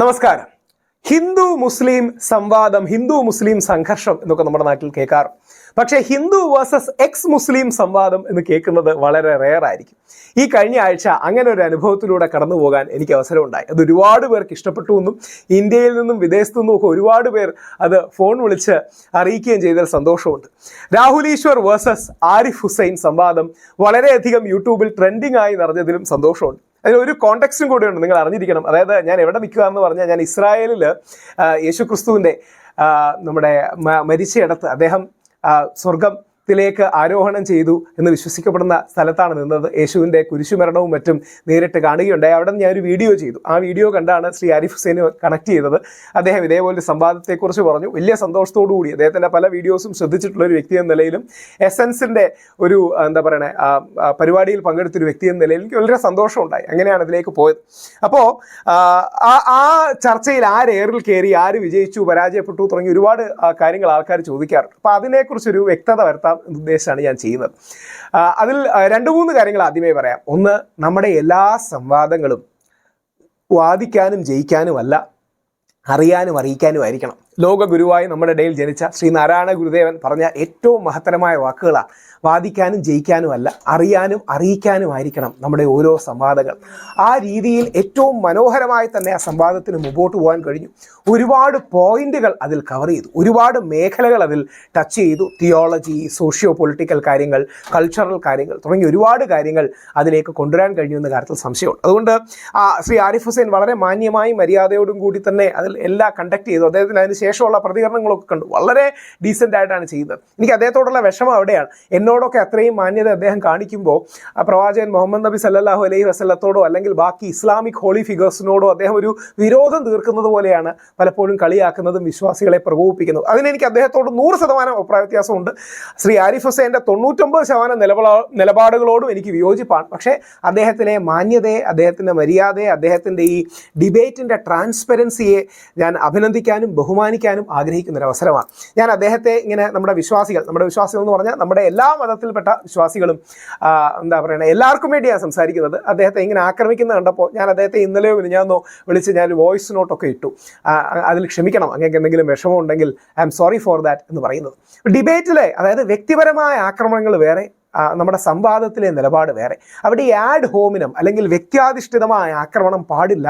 നമസ്കാരം. ഹിന്ദു മുസ്ലിം സംവാദം ഹിന്ദു മുസ്ലിം സംഘർഷം എന്നൊക്കെ നമ്മുടെ നാട്ടിൽ കേൾക്കാറ് പക്ഷേ ഹിന്ദു വേഴ്സസ് എക്സ് മുസ്ലിം സംവാദം എന്ന് കേൾക്കുന്നത് വളരെ റെയർ ആയിരിക്കും ഈ കഴിഞ്ഞ ആഴ്ച അങ്ങനെ ഒരു അനുഭവത്തിലൂടെ കടന്നു പോകാൻ എനിക്ക് അവസരമുണ്ടായി അത് ഒരുപാട് പേർക്ക് ഇഷ്ടപ്പെട്ടു എന്നും ഇന്ത്യയിൽ നിന്നും വിദേശത്തു നിന്നും ഒക്കെ ഒരുപാട് പേർ അത് ഫോൺ വിളിച്ച് അറിയിക്കുകയും ചെയ്തതിൽ സന്തോഷമുണ്ട്. രാഹുൽ ഈശ്വർ വേഴ്സസ് ആരിഫ് ഹുസൈൻ സംവാദം വളരെയധികം യൂട്യൂബിൽ ട്രെൻഡിങ് ആയി നിറഞ്ഞതിലും സന്തോഷമുണ്ട്. അതിന് ഒരു കോണ്ടെക്സ്റ്റും ഉണ്ട്. നിങ്ങൾ അറിഞ്ഞിരിക്കണം. അതായത് ഞാൻ എവിടെ നിൽക്കുക എന്ന് പറഞ്ഞാൽ ഞാൻ ഇസ്രായേലിൽ യേശു ക്രിസ്തുവിന്റെ നമ്മുടെ മരിച്ചയിടത്ത് അദ്ദേഹം ആ, സ്വർഗത്തിലേക്ക് ആരോഹണം ചെയ്തു എന്ന് വിശ്വസിക്കപ്പെടുന്ന സ്ഥലത്താണ് നിന്നത്. യേശുവിന്റെ കുരിശുമരണവും മറ്റും നേരിട്ട് കാണുകയുണ്ടായി. അവിടെ നിന്ന് ഞാനൊരു വീഡിയോ ചെയ്തു. ആ വീഡിയോ കണ്ടാണ് ശ്രീ ആരിഫ് ഹുസൈൻ കണക്ട് ചെയ്തത്. അദ്ദേഹം ഇതേപോലെ സംവാദത്തെക്കുറിച്ച് പറഞ്ഞു. വലിയ സന്തോഷത്തോടു കൂടി. അദ്ദേഹത്തിന്റെ പല വീഡിയോസും ശ്രദ്ധിച്ചിട്ടുള്ള ഒരു വ്യക്തി എന്ന നിലയിലും എസൻസിന്റെ ഒരു എന്താ പറയണേ പരിപാടിയിൽ പങ്കെടുത്തൊരു വ്യക്തി എന്ന നിലയിൽ എനിക്ക് വളരെ സന്തോഷമുണ്ടായി. അങ്ങനെയാണ് അതിലേക്ക് പോയത്. അപ്പോൾ ആ ചർച്ചയിൽ ആര് ഏറിൽ കയറി ആര് വിജയിച്ചു പരാജയപ്പെട്ടു തുടങ്ങി ഒരുപാട് കാര്യങ്ങൾ ആൾക്കാർ ചോദിക്കാറുണ്ട്. അപ്പോൾ അതിനെക്കുറിച്ചൊരു വ്യക്തത വരുത്താം. എന്ന് ഉദ്ദേശിച്ചാണ് ഞാൻ ചെയ്യുന്നത്. അതിൽ രണ്ട് മൂന്ന് കാര്യങ്ങൾ ആദ്യമേ പറയാം. ഒന്ന് നമ്മുടെ എല്ലാ സംവാദങ്ങളും വാദിക്കാനും ജയിക്കാനുമല്ല അറിയാനും അറിയിക്കാനും ആയിരിക്കണം ലോക ഗുരുവായി നമ്മുടെ ഇടയിൽ ജനിച്ച ശ്രീ നാരായണ ഗുരുദേവൻ പറഞ്ഞ ഏറ്റവും മഹത്തരമായ വാക്കുകളാണ്. വാദിക്കാനും ജയിക്കാനും അല്ല അറിയാനും അറിയിക്കാനും ആയിരിക്കണം നമ്മുടെ ഓരോ സംവാദങ്ങൾ. ആ രീതിയിൽ ഏറ്റവും മനോഹരമായി തന്നെ ആ സംവാദത്തിന് മുമ്പോട്ട് പോകാൻ കഴിഞ്ഞു. ഒരുപാട് പോയിന്റുകൾ അതിൽ കവർ ചെയ്തു. ഒരുപാട് മേഖലകൾ അതിൽ ടച്ച് ചെയ്തു. തിയോളജി സോഷ്യോ പൊളിറ്റിക്കൽ കാര്യങ്ങൾ കൾച്ചറൽ കാര്യങ്ങൾ തുടങ്ങി ഒരുപാട് കാര്യങ്ങൾ അതിലേക്ക് കൊണ്ടുവരാൻ കഴിഞ്ഞു എന്ന കാര്യത്തിൽ സംശയമുണ്ട്. അതുകൊണ്ട് ശ്രീ ആരിഫ് ഹുസൈൻ വളരെ മാന്യമായും മര്യാദയോടും കൂടി തന്നെ അതിൽ എല്ലാം കണ്ടക്ട് ചെയ്തു. അദ്ദേഹത്തിന് അതിന് ശേഷമുള്ള പ്രതികരണങ്ങളൊക്കെ കണ്ടു. വളരെ ഡീസെന്റ് ആയിട്ടാണ് ചെയ്യുന്നത്. എനിക്ക് അദ്ദേഹത്തോടുള്ള വിഷമം അവിടെയാണ്. എന്നോടൊക്കെ അത്രയും മാന്യത അദ്ദേഹം കാണിക്കുമ്പോൾ പ്രവാചകൻ മുഹമ്മദ് നബി സല്ലാഹു അലൈഹി വസ്ലത്തോടോ അല്ലെങ്കിൽ ബാക്കി ഇസ്ലാമിക് ഹോളി ഫിഗേഴ്സിനോടോ അദ്ദേഹം ഒരു വിരോധം തീർക്കുന്നത് പോലെയാണ് പലപ്പോഴും കളിയാക്കുന്നതും വിശ്വാസികളെ പ്രകോപിപ്പിക്കുന്നതും. അതിനെനിക്ക് അദ്ദേഹത്തോട് നൂറ് ശതമാനം അഭിപ്രായ വ്യത്യാസമുണ്ട്. ശ്രീ ആരിഫ് ഹുസൈന്റെ തൊണ്ണൂറ്റൊമ്പത് ശതമാനം നിലപാ നിലപാടുകളോടും എനിക്ക് വിയോജിപ്പാണ്. പക്ഷേ അദ്ദേഹത്തിലെ മാന്യതയെ അദ്ദേഹത്തിന്റെ മര്യാദയെ അദ്ദേഹത്തിന്റെ ഈ ഡിബേറ്റിന്റെ ട്രാൻസ്പെറൻസിയെ ഞാൻ അഭിനന്ദിക്കാനും ബഹുമാനിക്കാനും ആഗ്രഹിക്കുന്ന ഒരു അവസരമാണ് ഞാൻ അദ്ദേഹത്തെ ഇങ്ങനെ നമ്മുടെ വിശ്വാസികൾ നമ്മുടെ വിശ്വാസികൾ എന്ന് പറഞ്ഞാൽ നമ്മുടെ എല്ലാ മതത്തിൽപ്പെട്ട വിശ്വാസികളും എന്താ പറയുക എല്ലാവർക്കും വേണ്ടിയാണ് സംസാരിക്കുന്നത്. അദ്ദേഹത്തെ ഇങ്ങനെ ആക്രമിക്കുന്ന കണ്ടപ്പോൾ ഞാൻ അദ്ദേഹത്തെ ഇന്നലെയോ മിനിഞ്ഞാന്നോ വിളിച്ച് ഞാൻ വോയിസ് നോട്ടൊക്കെ ഇട്ടു. അതിൽ ക്ഷമിക്കണം അങ്ങനെ എന്തെങ്കിലും വിഷമമുണ്ടെങ്കിൽ I M sorry for that എന്ന് പറയുന്നത്. ഡിബേറ്റിലെ അതായത് വ്യക്തിപരമായ ആക്രമണങ്ങൾ വേറെ നമ്മുടെ സംവാദത്തിലെ നിലപാട് വേറെ. അവിടെ ആഡ് ഹോമിനം അല്ലെങ്കിൽ വ്യക്തിയാധിഷ്ഠിതമായ ആക്രമണം പാടില്ല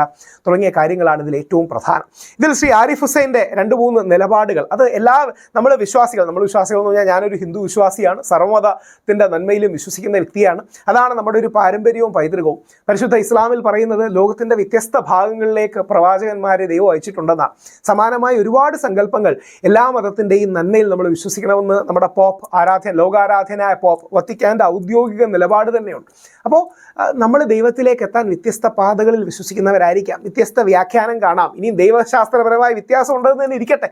തുടങ്ങിയ കാര്യങ്ങളാണ് ഇതിൽ ഏറ്റവും പ്രധാനം. ഇതിൽ ശ്രീ ആരിഫ് ഹുസൈന്റെ രണ്ട് മൂന്ന് നിലപാടുകൾ. അത് എല്ലാ നമ്മൾ വിശ്വാസികൾ നമ്മൾ വിശ്വാസികൾ എന്ന് പറഞ്ഞാൽ ഞാനൊരു ഹിന്ദു വിശ്വാസിയാണ് സർവമതത്തിന്റെ നന്മയിലും വിശ്വസിക്കുന്ന വ്യക്തിയാണ്. അതാണ് നമ്മുടെ ഒരു പാരമ്പര്യവും പൈതൃകവും. പരിശുദ്ധ ഇസ്ലാമിൽ പറയുന്നത് ലോകത്തിന്റെ വ്യത്യസ്ത ഭാഗങ്ങളിലേക്ക് പ്രവാചകന്മാരെ ദൈവം അയച്ചിട്ടുണ്ടെന്നാണ്. സമാനമായ ഒരുപാട് സങ്കല്പങ്ങൾ എല്ലാ മതത്തിന്റെയും നന്മയിൽ നമ്മൾ വിശ്വസിക്കണമെന്ന് നമ്മുടെ പോപ്പ് ആരാധ്യ ലോകാരാധ്യനായ പോപ്പ് വത്തിക്കാന്റെ ഔദ്യോഗിക നിലപാട് തന്നെയുണ്ട്. അപ്പോൾ നമ്മൾ ദൈവത്തിലേക്ക് എത്താൻ വ്യത്യസ്ത പാതകളിൽ വിശ്വസിക്കുന്നവരായിരിക്കാം. വ്യത്യസ്ത വ്യാഖ്യാനം കാണാം. ഇനിയും ദൈവശാസ്ത്രപരമായ വ്യത്യാസം ഉണ്ടെന്ന് തന്നെ ഇരിക്കട്ടെ.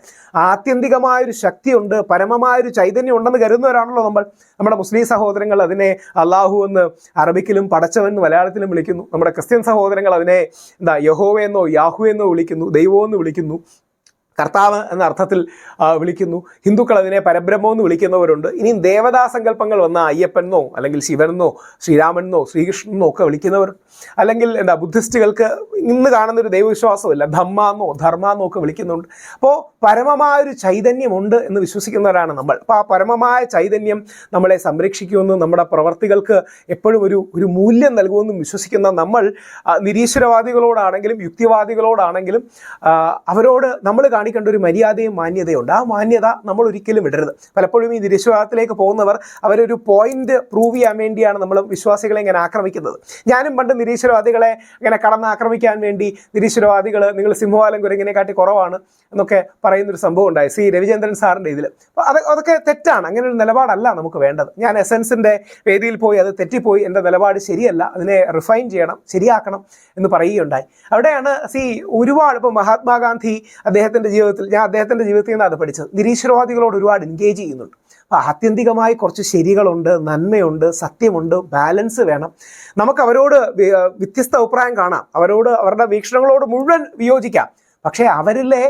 ആത്യന്തികമായൊരു ശക്തിയുണ്ട് പരമമായൊരു ചൈതന്യം ഉണ്ടെന്ന് കരുതുന്നവരാണല്ലോ നമ്മൾ. നമ്മുടെ മുസ്ലിം സഹോദരങ്ങൾ അതിനെ അള്ളാഹു എന്ന് അറബിക്കിലും പടച്ചവൻ എന്ന് മലയാളത്തിലും വിളിക്കുന്നു. നമ്മുടെ ക്രിസ്ത്യൻ സഹോദരങ്ങൾ അതിനെ എന്താ യഹോവ എന്നോ യാഹു എന്നോ വിളിക്കുന്നു ദൈവമെന്ന് വിളിക്കുന്നു. കർത്താവ് എന്ന അർത്ഥത്തിൽ വിളിക്കുന്നു. ഹിന്ദുക്കൾ അതിനെ പരബ്രഹ്മം എന്ന് വിളിക്കുന്നവരുണ്ട്. ഇനിയും ദേവതാ സങ്കല്പങ്ങൾ വന്ന അയ്യപ്പനെന്നോ അല്ലെങ്കിൽ ശിവനെന്നോ ശ്രീരാമനെന്നോ ശ്രീകൃഷ്ണനെന്നോ ഒക്കെ വിളിക്കുന്നവർ അല്ലെങ്കിൽ എന്താ ബുദ്ധിസ്റ്റുകൾക്ക് ഇന്ന് കാണുന്ന ഒരു ദൈവവിശ്വാസമില്ല ധമ്മ എന്നോ ധർമ്മ എന്നോ ഒക്കെ വിളിക്കുന്നുണ്ട് അപ്പോൾ പരമമായ ഒരു ചൈതന്യമുണ്ട് എന്ന് വിശ്വസിക്കുന്നവരാണ് നമ്മൾ. അപ്പോൾ ആ പരമമായ ചൈതന്യം നമ്മളെ സംരക്ഷിക്കുമെന്നും നമ്മുടെ പ്രവർത്തികൾക്ക് എപ്പോഴും ഒരു ഒരു മൂല്യം നൽകുമെന്നും വിശ്വസിക്കുന്ന നമ്മൾ നിരീശ്വരവാദികളോടാണെങ്കിലും യുക്തിവാദികളോടാണെങ്കിലും അവരോട് നമ്മൾ കാണിക്കേണ്ട ഒരു മര്യാദയും മാന്യതയുണ്ട്. ആ മാന്യത നമ്മൾ ഒരിക്കലും വിടരുത്. പലപ്പോഴും ഈ നിരീശ്വരത്തിലേക്ക് പോകുന്നവർ അവരൊരു പോയിന്റ് പ്രൂവ് ചെയ്യാൻ വേണ്ടിയാണ് നമ്മൾ വിശ്വാസികളെ ഇങ്ങനെ ആക്രമിക്കുന്നത്. ഞാനും പണ്ട് നിരീശ്വരവാദികളെ ഇങ്ങനെ കടന്ന് ആക്രമിക്കാൻ വേണ്ടി നിരീശ്വരവാദികൾ നിങ്ങൾ സിംഹവാലം കുരങ്ങിനെ കാട്ടി കുറവാണ് എന്നൊക്കെ പറയുന്നൊരു സംഭവം ഉണ്ടായി. സി രവിചന്ദ്രൻ സാറിന്റെ ഇതിൽ അപ്പോൾ അത് അതൊക്കെ തെറ്റാണ്. അങ്ങനെ ഒരു നിലപാടല്ല നമുക്ക് വേണ്ടത്. ഞാൻ എസൻസിന്റെ വേദിയിൽ പോയി അത് തെറ്റിപ്പോയി. എന്റെ നിലപാട് ശരിയല്ല. അതിനെ റിഫൈൻ ചെയ്യണം ശരിയാക്കണം എന്ന് പറയുകയുണ്ടായി. അവിടെയാണ് സി ഒരുപാട് ഇപ്പോൾ മഹാത്മാഗാന്ധി അദ്ദേഹത്തിന്റെ ജീവിതത്തിൽ ഞാൻ അദ്ദേഹത്തിന്റെ ജീവിതത്തിൽ നിന്ന് അത് പഠിച്ചത്. നിരീശ്വരവാദികളോട് ഒരുപാട് എൻഗേജ് ചെയ്യുന്നുണ്ട്. അപ്പോൾ ആത്യന്തികമായി കുറച്ച് ശരികളുണ്ട് നന്മയുണ്ട് സത്യമുണ്ട് ബാലൻസ് വേണം. നമുക്ക് അവരോട് വ്യത്യസ്ത അഭിപ്രായം കാണാം. അവരോട് അവരുടെ വീക്ഷണങ്ങളോട് മുഴുവൻ വിയോജിക്കാം. പക്ഷേ അവരിലെ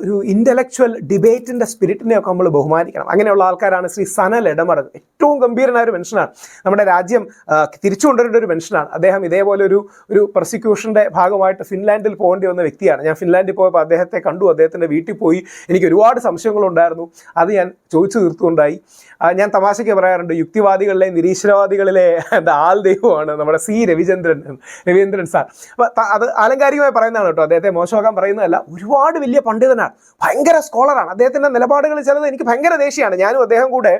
ഒരു ഇന്റലക്ച്വൽ ഡിബേറ്റിന്റെ സ്പിരിറ്റിനെയൊക്കെ നമ്മൾ ബഹുമാനിക്കണം. അങ്ങനെയുള്ള ആൾക്കാരാണ് ശ്രീ സനൽ ഇടമർ ഏറ്റവും ഗംഭീരനായ ഒരു മനുഷ്യനാണ്. നമ്മുടെ രാജ്യം തിരിച്ചു ഒരു മനുഷ്യനാണ്. അദ്ദേഹം ഇതേപോലെ ഒരു ഒരു പ്രോസിക്യൂഷന്റെ ഭാഗമായിട്ട് ഫിൻലാൻഡിൽ പോകേണ്ടി വന്ന വ്യക്തിയാണ്. ഞാൻ ഫിൻലാൻഡിൽ പോയപ്പോൾ അദ്ദേഹത്തെ കണ്ടു. അദ്ദേഹത്തിന്റെ വീട്ടിൽ പോയി. എനിക്ക് ഒരുപാട് സംശയങ്ങളുണ്ടായിരുന്നു. അത് ഞാൻ ചോദിച്ചു തീർത്തുകൊണ്ടായി. ഞാൻ തമാശയ്ക്ക് പറയാറുണ്ട്. യുക്തിവാദികളിലെ നിരീശ്വരവാദികളിലെ ആൾ ദൈവമാണ് നമ്മുടെ സി. രവിചന്ദ്രൻ രവീന്ദ്രൻ സാർ. അപ്പം അത് ആലങ്കാരികമായി പറയുന്നതാണ് കേട്ടോ. അദ്ദേഹത്തെ മോശമാക്കാൻ പറയുന്നതല്ല. ഒരുപാട് വലിയ പണ്ഡിതനാണ്. ഭയങ്കര സ്കോളറാണ് അദ്ദേഹത്തിന്റെ നിലപാടുകൾ ചിലത് എനിക്ക് ഭയങ്കര ദേഷ്യമാണ് ഞാനും അദ്ദേഹം കൂടെ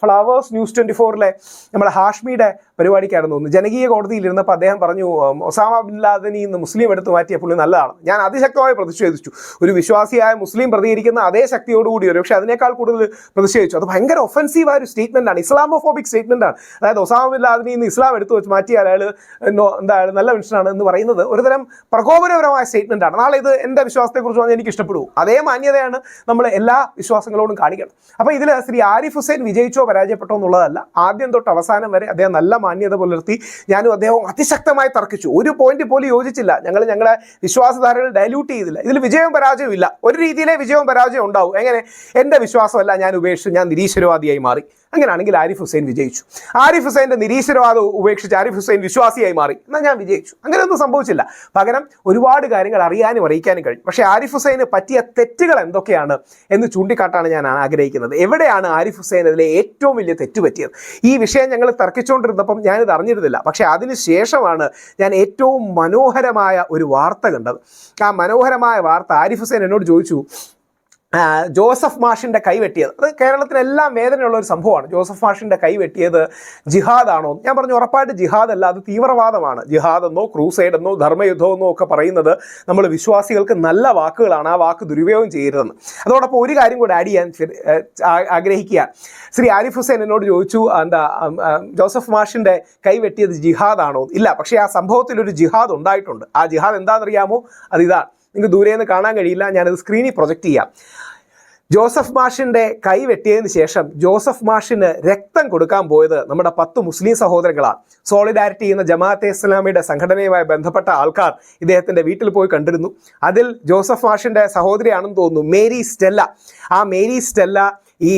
ഫ്ലവേഴ്സ് ന്യൂസ് ട്വന്റി ഫോറിലെ നമ്മുടെ ഹാഷ്മിയുടെ പരിപാടിക്കായിരുന്നു തോന്നുന്നു. ജനകീയ കോടതിയിൽ ഇരുന്നപ്പോൾ അദ്ദേഹം പറഞ്ഞു ഒസാമ ബിൻ ലാദനി ഇന്ന് മുസ്ലിം എടുത്തു മാറ്റിയ പുള്ളി നല്ലതാണ്. ഞാൻ അതിശക്തമായി പ്രതിഷേധിച്ചു. ഒരു വിശ്വാസിയായ മുസ്ലിം പ്രതികരിക്കുന്ന അതേ ശക്തിയോടുകൂടി ഒരു പക്ഷേ അതിനേക്കാൾ കൂടുതൽ പ്രതിഷേധിച്ചു. അത് ഭയങ്കര ഒഫൻസീവായ ഒരു സ്റ്റേറ്റ്മെന്റ് ആണ്. ഇസ്ലാമോഫോബിക് സ്റ്റേറ്റ്മെന്റ് ആണ്. അതായത് ഒസാമ ബിൻ ലാദനി ഇന്ന് ഇസ്ലാം എടുത്തു വെച്ച് മാറ്റിയ അയാൾ എന്താ അയാൾ നല്ല മനുഷ്യനാണ് എന്ന് പറയുന്നത് ഒരുതരം പ്രകോപനപരമായ സ്റ്റേറ്റ്മെന്റ് ആണ്. നാളെ ഇത് എന്റെ വിശ്വാസത്തെക്കുറിച്ച് പറഞ്ഞാൽ എനിക്ക് ഇഷ്ടപ്പെടും അതേ മാന്യതയാണ് നമ്മൾ എല്ലാ വിശ്വാസങ്ങളോടും കാണിക്കണം. അപ്പോൾ ഇതിൽ ശ്രീ ആരിഫ് ഹുസൈൻ വിജയിച്ചോ പരാജയപ്പെട്ടോ എന്നുള്ളതല്ല. ആദ്യം തൊട്ട് അവസാനം വരെ അദ്ദേഹം നല്ല മാന്യത പുലർത്തി ഞാനും അദ്ദേഹവും അതിശക്തമായി തർക്കിച്ചു. ഒരു പോയിന്റ് പോലും യോജിച്ചില്ല. ഞങ്ങൾ ഞങ്ങളുടെ വിശ്വാസധാരകൾ ഡൈല്യൂട്ട് ചെയ്തില്ല. ഇതിൽ വിജയവും പരാജയവും ഇല്ല. ഒരു രീതിയിലെ വിജയവും പരാജയവും ഉണ്ടാവും. എങ്ങനെ? എന്റെ വിശ്വാസമല്ല ഞാൻ ഉപേക്ഷിച്ച് ഞാൻ നിരീശ്വരവാദിയായി മാറി. അങ്ങനെയാണെങ്കിൽ ആരിഫ് ഹുസൈൻ വിജയിച്ചു. ആരിഫ് ഹുസൈന്റെ നിരീശ്വരവാദം ഉപേക്ഷിച്ച് ആരിഫ് ഹുസൈൻ വിശ്വാസിയായി മാറി. എന്നാൽ ഞാൻ വിജയിച്ചു. അങ്ങനെയൊന്നും സംഭവിച്ചില്ല. പകരം ഒരുപാട് കാര്യങ്ങൾ അറിയാനും അറിയിക്കാനും കഴിയും പക്ഷേ ആരിഫ് ഹുസൈന് പറ്റിയ തെറ്റുകൾ എന്തൊക്കെയാണ് എന്ന് ചൂണ്ടിക്കാട്ടാണ് ഞാൻ ആഗ്രഹിക്കുന്നത്. എവിടെയാണ് ആരിഫ് ഹുസൈൻ അതിലെ ഏറ്റവും വലിയ തെറ്റ് പറ്റിയത് ഈ വിഷയം ഞങ്ങൾ തർക്കിച്ചുകൊണ്ടിരുന്നപ്പം ഞാനിത് അറിഞ്ഞിരുന്നില്ല. പക്ഷേ അതിനുശേഷമാണ് ഞാൻ ഏറ്റവും മനോഹരമായ ഒരു വാർത്ത കണ്ടത്. ആ മനോഹരമായ വാർത്ത ആരിഫ് ഹുസൈൻ എന്നോട് ചോദിച്ചു ജോസഫ് മാഷിന്റെ കൈ വെട്ടിയത്. അത് കേരളത്തിലെല്ലാം വേദനയുള്ള ഒരു സംഭവമാണ്. ജോസഫ് മാഷിന്റെ കൈ വെട്ടിയത് ജിഹാദാണോ ഞാൻ പറഞ്ഞു ഉറപ്പായിട്ട് ജിഹാദ് അല്ല അത് തീവ്രവാദമാണ്. ജിഹാദ് എന്നോ ക്രൂസൈഡ് എന്നോ ധർമ്മയുദ്ധം എന്നോ ഒക്കെ പറയുന്നത് നമ്മൾ വിശ്വാസികൾക്ക് നല്ല വാക്കുകളാണ് ആ വാക്ക് ദുരുപയോഗം ചെയ്യരുതെന്ന്. അതോടൊപ്പം ഒരു കാര്യം കൂടെ ആഡ് ചെയ്യാൻ ആഗ്രഹിക്കുക. ശ്രീ ആരിഫ് ഹുസൈൻ എന്നോട് ചോദിച്ചു എന്താ ജോസഫ് മാഷിന്റെ കൈ വെട്ടിയത് ജിഹാദാണോ ഇല്ല പക്ഷേ ആ സംഭവത്തിൽ ഒരു ജിഹാദ് ഉണ്ടായിട്ടുണ്ട്. ആ ജിഹാദ് എന്താണെന്നറിയാമോ? അത് ഇതാണ് നിങ്ങൾക്ക് ദൂരെ നിന്ന് കാണാൻ കഴിയില്ല ഞാനത് സ്ക്രീനിൽ പ്രൊജക്റ്റ് ചെയ്യാം. ജോസഫ് മാഷിന്റെ കൈ വെട്ടിയതിന് ശേഷം ജോസഫ് മാഷിന് രക്തം കൊടുക്കാൻ പോയത് നമ്മുടെ പത്ത് മുസ്ലിം സഹോദരങ്ങളാണ് സോളിഡാരിറ്റി എന്ന ജമാഅത്തെ ഇസ്ലാമിയുടെ സംഘടനയുമായി ബന്ധപ്പെട്ട ആൾക്കാർ ഇദ്ദേഹത്തിന്റെ വീട്ടിൽ പോയി കണ്ടിരുന്നു. അതിൽ ജോസഫ് മാഷിന്റെ സഹോദരിയാണെന്ന് തോന്നുന്നു മേരി സ്റ്റെല്ല. ആ മേരി സ്റ്റെല്ല ഈ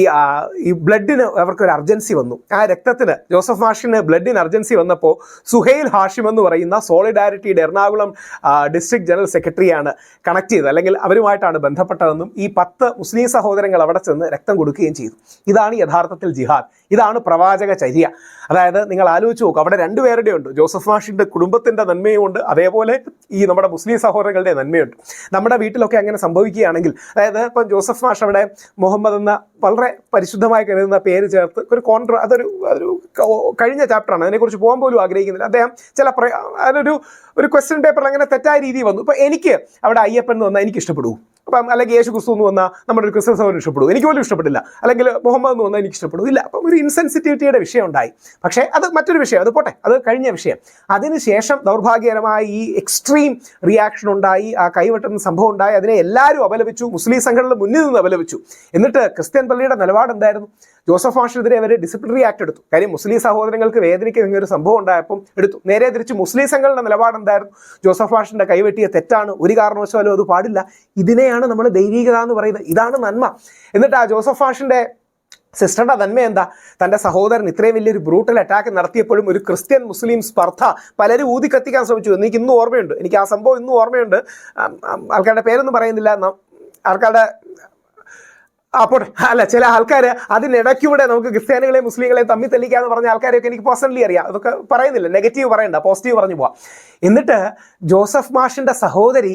ഈ ബ്ലഡിന് അവർക്കൊരു അർജൻസി വന്നു. ആ രക്തത്തിന് ജോസഫ് മാഷിന് ബ്ലഡിന് അർജൻസി വന്നപ്പോൾ സുഹൈൽ ഹാഷിം എന്ന് പറയുന്ന സോളിഡാരിറ്റിയുടെ എറണാകുളം ഡിസ്ട്രിക്ട് ജനറൽ സെക്രട്ടറിയാണ് കണക്ട് ചെയ്തത്. അല്ലെങ്കിൽ അവരുമായിട്ടാണ് ബന്ധപ്പെട്ടതെന്നും ഈ പത്ത് മുസ്ലിം സഹോദരങ്ങൾ അവിടെ ചെന്ന് രക്തം കൊടുക്കുകയും ചെയ്തു. ഇതാണ് യഥാർത്ഥത്തിൽ ജിഹാദ്. ഇതാണ് പ്രവാചക ചര്യ. അതായത് നിങ്ങൾ ആലോചിച്ച് നോക്കുക അവിടെ രണ്ടുപേരുടെ ഉണ്ട്. ജോസഫ് മാഷിന്റെ കുടുംബത്തിന്റെ നന്മയുമുണ്ട് അതേപോലെ ഈ നമ്മുടെ മുസ്ലിം സഹോദരങ്ങളുടെ നന്മയുണ്ട്. നമ്മുടെ വീട്ടിലൊക്കെ അങ്ങനെ സംഭവിക്കുകയാണെങ്കിൽ അതായത് ഇപ്പം ജോസഫ് മാഷ് അവിടെ മുഹമ്മദ് എന്ന വളരെ പരിശുദ്ധമായി കരുതുന്ന പേര് ചേർത്ത് ഒരു കോൺട്ര അതൊരു ഒരു കഴിഞ്ഞ ചാപ്റ്ററാണ് അതിനെക്കുറിച്ച് പോകാൻ പോലും ആഗ്രഹിക്കുന്നില്ല. അദ്ദേഹം ചില അതൊരു ഒരു ക്വസ്റ്റ്യൻ പേപ്പറിൽ അങ്ങനെ തെറ്റായ രീതി വന്നു. ഇപ്പൊ എനിക്ക് അവിടെ അയ്യപ്പൻ എന്ന് വന്നാൽ എനിക്ക് ഇഷ്ടപ്പെടൂ അപ്പം അല്ലെങ്കിൽ യേശു ക്രിസ്തു എന്ന് വന്നാൽ നമ്മുടെ ഒരു ക്രിസ്ത്യൻ സഹോദരൻ ഇഷ്ടപ്പെടും. എനിക്ക് പോലും ഇഷ്ടപ്പെടില്ല അല്ലെങ്കിൽ മുഹമ്മദ് എന്ന് വന്നാൽ എനിക്ക് ഇഷ്ടപ്പെടും. ഇല്ല. അപ്പം ഒരു ഇൻസെൻസിറ്റിവിറ്റിയുടെ വിഷയം ഉണ്ടായി. പക്ഷേ അത് മറ്റൊരു വിഷയം. അത് പോട്ടെ. അത് കഴിഞ്ഞ വിഷയം. അതിനുശേഷം ദൗർഭാഗ്യകരമായി ഈ എക്സ്ട്രീം റിയാക്ഷൻ ഉണ്ടായി. ആ കൈവെട്ടുന്ന സംഭവം ഉണ്ടായി. അതിനെ എല്ലാവരും അപലപിച്ചു. മുസ്ലിം സംഘടന മുന്നിൽ നിന്ന് അപലപിച്ചു. എന്നിട്ട് ക്രിസ്ത്യൻ പള്ളിയുടെ നിലപാട് എന്തായിരുന്നു? ജോസഫ് മാഷിനെതിരെ അവർ ഡിസിപ്ലിനറി ആക്ട് എടുത്തു. കാര്യം മുസ്ലിം സഹോദരങ്ങൾക്ക് വേദനിക്കുന്ന ഒരു സംഭവം ഉണ്ടായപ്പം എടുത്തു. നേരെ തിരിച്ച് മുസ്ലിം സംഘടന നിലപാട് എന്തായിരുന്നു? ജോസഫ് മാഷിന്റെ കൈവെട്ടിയ തെറ്റാണ്. ഒരു കാരണവശാലും അത് പാടില്ല. ഇതിനെയാണ് നമ്മൾ ദൈവികത എന്ന് പറയുന്നത്. ഇതാണ് നന്മ. എന്നിട്ട് ആ ജോസഫ് മാഷിന്റെ സിസ്റ്ററുടെ നന്മ എന്താ? തന്റെ സഹോദരൻ ഇത്രയും വലിയൊരു ബ്രൂട്ടൽ അറ്റാക്ക് നടത്തിയപ്പോഴും ഒരു ക്രിസ്ത്യൻ മുസ്ലിം സ്പർദ്ധ പലരും ഊതി കത്തിക്കാൻ ശ്രമിച്ചു എനിക്ക് ഇന്നും ഓർമ്മയുണ്ട്. എനിക്ക് ആ സംഭവം ഇന്നും ഓർമ്മയുണ്ട്. ആൾക്കാരുടെ പേരൊന്നും പറയുന്നില്ല. ആൾക്കാരുടെ പോട്ടെ. അല്ല ചില ആൾക്കാർ അതിനിടയ്ക്കൂടെ നമുക്ക് ക്രിസ്ത്യാനികളെ മുസ്ലിങ്ങളെ തമ്മിൽ എന്ന് പറഞ്ഞ ആൾക്കാരെയൊക്കെ എനിക്ക് പേഴ്സണലി അറിയാം. അതൊക്കെ പറയുന്നില്ല. നെഗറ്റീവ് പറയണ്ട. പോസിറ്റീവ് പറഞ്ഞു പോവാം. എന്നിട്ട് ജോസഫ് മാഷിന്റെ സഹോദരി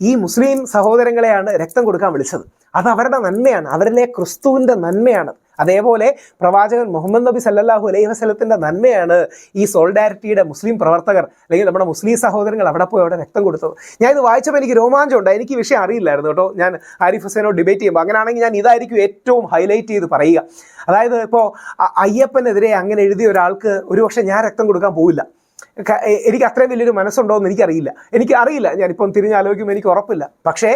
ഈ മുസ്ലിം സഹോദരങ്ങളെയാണ് രക്തം കൊടുക്കാൻ വിളിച്ചത്. അത് അവരുടെ നന്മയാണ്. അവരിലെ ക്രിസ്തുവിന്റെ നന്മയാണ്. അതേപോലെ പ്രവാചകൻ മുഹമ്മദ് നബി സല്ലാഹു അലൈഹി വസ്ലത്തിന്റെ നന്മയാണ് ഈ സോൾഡാരിറ്റിയുടെ മുസ്ലിം പ്രവർത്തകർ അല്ലെങ്കിൽ നമ്മുടെ മുസ്ലിം സഹോദരങ്ങൾ അവിടെ പോയി അവിടെ രക്തം കൊടുത്തത്. ഞാൻ ഇത് വായിച്ചപ്പോൾ എനിക്ക് രോമാഞ്ചം ഉണ്ട് എനിക്ക് വിഷയം അറിയില്ലായിരുന്നു കേട്ടോ. ഞാൻ ആരിഫ് ഹുസൈനോട് ഡിബേറ്റ് ചെയ്യുമ്പോൾ അങ്ങനെയാണെങ്കിൽ ഞാൻ ഇതായിരിക്കും ഏറ്റവും ഹൈലൈറ്റ് ചെയ്ത് പറയുക. അതായത് ഇപ്പോൾ അയ്യപ്പനെതിരെ അങ്ങനെ എഴുതിയ ഒരാൾക്ക് ഒരുപക്ഷെ ഞാൻ രക്തം കൊടുക്കാൻ പോവില്ല. എനിക്ക് അത്രയും വലിയൊരു മനസ്സുണ്ടോ എന്ന് എനിക്കറിയില്ല. എനിക്ക് അറിയില്ല ഞാനിപ്പം തിരിഞ്ഞാലോചിക്കുമ്പോൾ എനിക്ക് ഉറപ്പില്ല. പക്ഷേ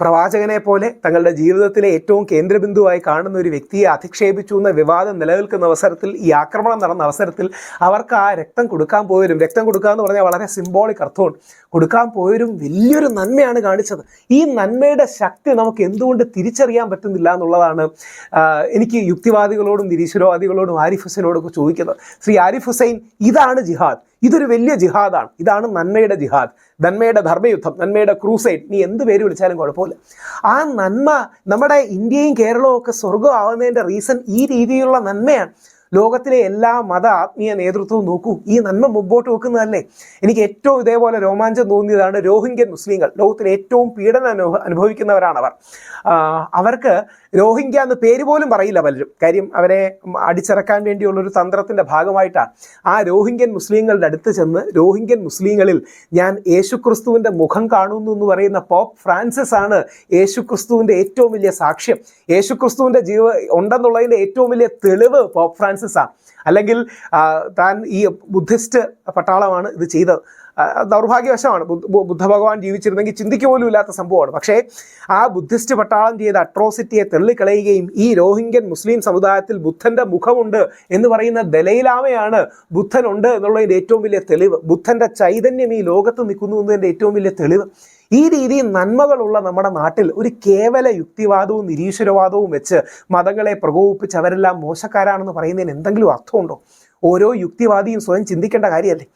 പ്രവാചകനെ പോലെ തങ്ങളുടെ ജീവിതത്തിലെ ഏറ്റവും കേന്ദ്രബിന്ദുവായി കാണുന്ന ഒരു വ്യക്തിയെ അധിക്ഷേപിച്ചു എന്ന വിവാദം നിലനിൽക്കുന്ന അവസരത്തിൽ ഈ ആക്രമണം നടന്ന അവസരത്തിൽ അവർക്ക് ആ രക്തം കൊടുക്കാൻ പോയവരും രക്തം കൊടുക്കുക എന്ന് പറഞ്ഞാൽ വളരെ സിംബോളിക് അർത്ഥമാണ്. കൊടുക്കാൻ പോയവരും വലിയൊരു നന്മയാണ് കാണിച്ചത്. ഈ നന്മയുടെ ശക്തി നമുക്ക് എന്തുകൊണ്ട് തിരിച്ചറിയാൻ പറ്റുന്നില്ല എന്നുള്ളതാണ് എനിക്ക് യുക്തിവാദികളോടും നിരീശ്വരവാദികളോടും ആരിഫ് ഹുസൈനോടൊക്കെ ചോദിക്കുന്നത്. ശ്രീ ആരിഫ് ഹുസൈൻ ഇതാണ് ജിഹാദ്. ഇതൊരു വലിയ ജിഹാദാണ്. ഇതാണ് നന്മയുടെ ജിഹാദ്. നന്മയുടെ ധർമ്മയുദ്ധം നന്മയുടെ ക്രൂസൈഡ്. നീ എന്ത് പേര് വിളിച്ചാലും കുഴപ്പമില്ല. ആ നന്മ നമ്മുടെ ഇന്ത്യയും കേരളവും ഒക്കെ സ്വർഗം ആവുന്നതിന്റെ റീസൺ ഈ രീതിയിലുള്ള നന്മയാണ്. ലോകത്തിലെ എല്ലാ മത ആത്മീയ നേതൃത്വവും നോക്കൂ. ഈ നന്മ മുമ്പോട്ട് വെക്കുന്നതല്ലേ? എനിക്ക് ഏറ്റവും ഇതേപോലെ രോമാഞ്ചം തോന്നിയതാണ് രോഹിംഗ്യൻ മുസ്ലിങ്ങൾ. ലോകത്തിലെ ഏറ്റവും പീഡനം അനുഭവ അനുഭവിക്കുന്നവരാണ് അവർ അവർക്ക് രോഹിംഗ്യ എന്ന് പേര് പോലും പറയില്ല പലരും. കാര്യം അവരെ അടിച്ചിറക്കാൻ വേണ്ടിയുള്ളൊരു തന്ത്രത്തിന്റെ ഭാഗമായിട്ടാണ്. ആ രോഹിംഗ്യൻ മുസ്ലിങ്ങളുടെ അടുത്ത് ചെന്ന് രോഹിംഗ്യൻ മുസ്ലിങ്ങളിൽ ഞാൻ യേശുക്രിസ്തുവിന്റെ മുഖം കാണുന്നു എന്ന് പറയുന്ന പോപ്പ് ഫ്രാൻസിസ് ആണ് യേശുക്രിസ്തുവിന്റെ ഏറ്റവും വലിയ സാക്ഷ്യം. യേശുക്രിസ്തുവിന്റെ ജീവ ഉണ്ടെന്നുള്ളതിന്റെ ഏറ്റവും വലിയ തെളിവ് പോപ്പ് ഫ്രാൻസിസ് ആണ് അല്ലെങ്കിൽ താൻ ഈ ബുദ്ധിസ്റ്റ് പട്ടാളമാണ് ഇത് ചെയ്തത്. ദൗർഭാഗ്യവശമാണ്. ബുദ്ധ ഭഗവാൻ ജീവിച്ചിരുന്നെങ്കിൽ ചിന്തിക്കുക പോലും ഇല്ലാത്ത സംഭവമാണ്. പക്ഷേ ആ ബുദ്ധിസ്റ്റ് പട്ടാളം ചെയ്ത അട്രോസിറ്റിയെ തള്ളിക്കളയുകയും ഈ രോഹിംഗ്യൻ മുസ്ലിം സമുദായത്തിൽ ബുദ്ധന്റെ മുഖമുണ്ട് എന്ന് പറയുന്ന ദലൈലാമയാണ് ബുദ്ധനുണ്ട് എന്നുള്ളതിന്റെ ഏറ്റവും വലിയ തെളിവ്. ബുദ്ധന്റെ ചൈതന്യം ഈ ലോകത്ത് നിൽക്കുന്നു എന്നതിന്റെ ഏറ്റവും വലിയ തെളിവ്. ഈ രീതിയിൽ നന്മകളുള്ള നമ്മുടെ നാട്ടിൽ ഒരു കേവല യുക്തിവാദവും നിരീശ്വരവാദവും വെച്ച് മതങ്ങളെ പ്രകോപിപ്പിച്ച് അവരെല്ലാം മോശക്കാരാണെന്ന് പറയുന്നതിന് എന്തെങ്കിലും അർത്ഥമുണ്ടോ? ഓരോ യുക്തിവാദിയും സ്വയം ചിന്തിക്കേണ്ട കാര്യമല്ലേ?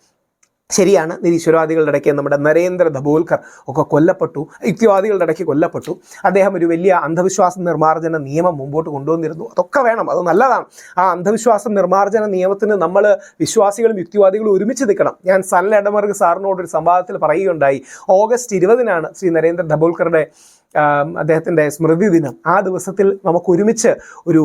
ശരിയാണ്. നിരീശ്വരവാദികളുടെ ഇടയ്ക്ക് നമ്മുടെ നരേന്ദ്ര ദബോൽക്കർ ഒക്കെ കൊല്ലപ്പെട്ടു. യുക്തിവാദികളുടെ ഇടയ്ക്ക് കൊല്ലപ്പെട്ടു. അദ്ദേഹം ഒരു വലിയ അന്ധവിശ്വാസ നിർമ്മാർജന നിയമം മുമ്പോട്ട് കൊണ്ടുവന്നിരുന്നു. അതൊക്കെ വേണം. അത് നല്ലതാണ്. ആ അന്ധവിശ്വാസ നിർമ്മാർജന നിയമത്തിന് നമ്മൾ വിശ്വാസികളും യുക്തിവാദികളും ഒരുമിച്ച് നിൽക്കണം. ഞാൻ സൻ എഡമർഗ് സാറിനോട് ഒരു സംവാദത്തിൽ പറയുകയുണ്ടായി. ഓഗസ്റ്റ് ഇരുപതിനാണ് ശ്രീ നരേന്ദ്ര ദബോൽക്കറുടെ അദ്ദേഹത്തിന്റെ സ്മൃതി ദിനം. ആ ദിവസത്തിൽ നമുക്ക് ഒരുമിച്ച് ഒരു